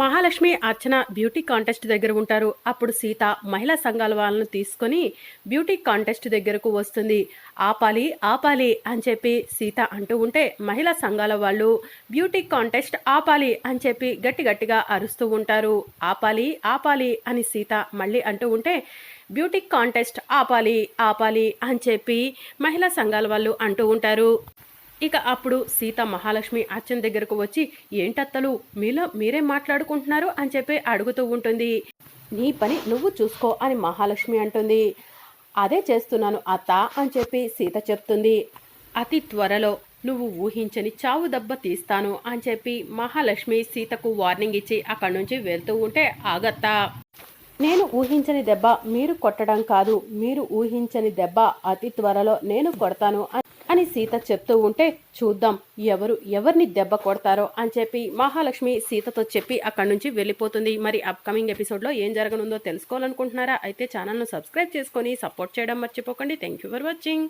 మహాలక్ష్మి అర్చన beauty contest దగ్గర ఉంటారు. అప్పుడు సీత మహిళా సంఘాల వాళ్ళను తీసుకొని బ్యూటీ కాంటెస్ట్ దగ్గరకు వస్తుంది. ఆపాలి ఆపాలి అని చెప్పి సీత అంటూ ఉంటే మహిళా సంఘాల వాళ్ళు బ్యూటీ కాంటెస్ట్ ఆపాలి అని చెప్పి గట్టి గట్టిగా అరుస్తూ ఉంటారు. ఆపాలి ఆపాలి అని సీత మళ్ళీ అంటూ ఉంటే బ్యూటీ కాంటెస్ట్ ఆపాలి ఆపాలి అని చెప్పి మహిళా సంఘాల వాళ్ళు అంటూ ఉంటారు. ఇక అప్పుడు సీత మహాలక్ష్మి అచ్చం దగ్గరకు వచ్చి ఏంటత్తలు మీలో మీరే మాట్లాడుకుంటున్నారు? అని చెప్పి అడుగుతూ ఉంటుంది. నీ పని నువ్వు చూసుకో అని మహాలక్ష్మి అంటుంది. అదే చేస్తున్నాను అత్త అని చెప్పి సీత చెప్తుంది. అతి త్వరలో నువ్వు ఊహించని చావు దెబ్బ తీస్తాను అని చెప్పి మహాలక్ష్మి సీతకు వార్నింగ్ ఇచ్చి అక్కడి నుంచి వెళ్తూ ఉంటే ఆగత్త! నేను ఊహించని దెబ్బ మీరు కొట్టడం కాదు మీరు ఊహించని దెబ్బ అతి త్వరలో నేను కొడతాను అని సీత చెప్తూ ఉంటే చూద్దాం ఎవరు ఎవరిని దెబ్బ కొడతారో అని చెప్పి మహాలక్ష్మి సీతతో చెప్పి అక్కడి నుంచి వెళ్ళిపోతుంది. మరి అప్కమింగ్ ఎపిసోడ్లో ఏం జరగనుందో తెలుసుకోవాలనుకుంటున్నారా? అయితే ఛానల్ను సబ్స్క్రైబ్ చేసుకొని సపోర్ట్ చేయడం మర్చిపోకండి. Thank you for watching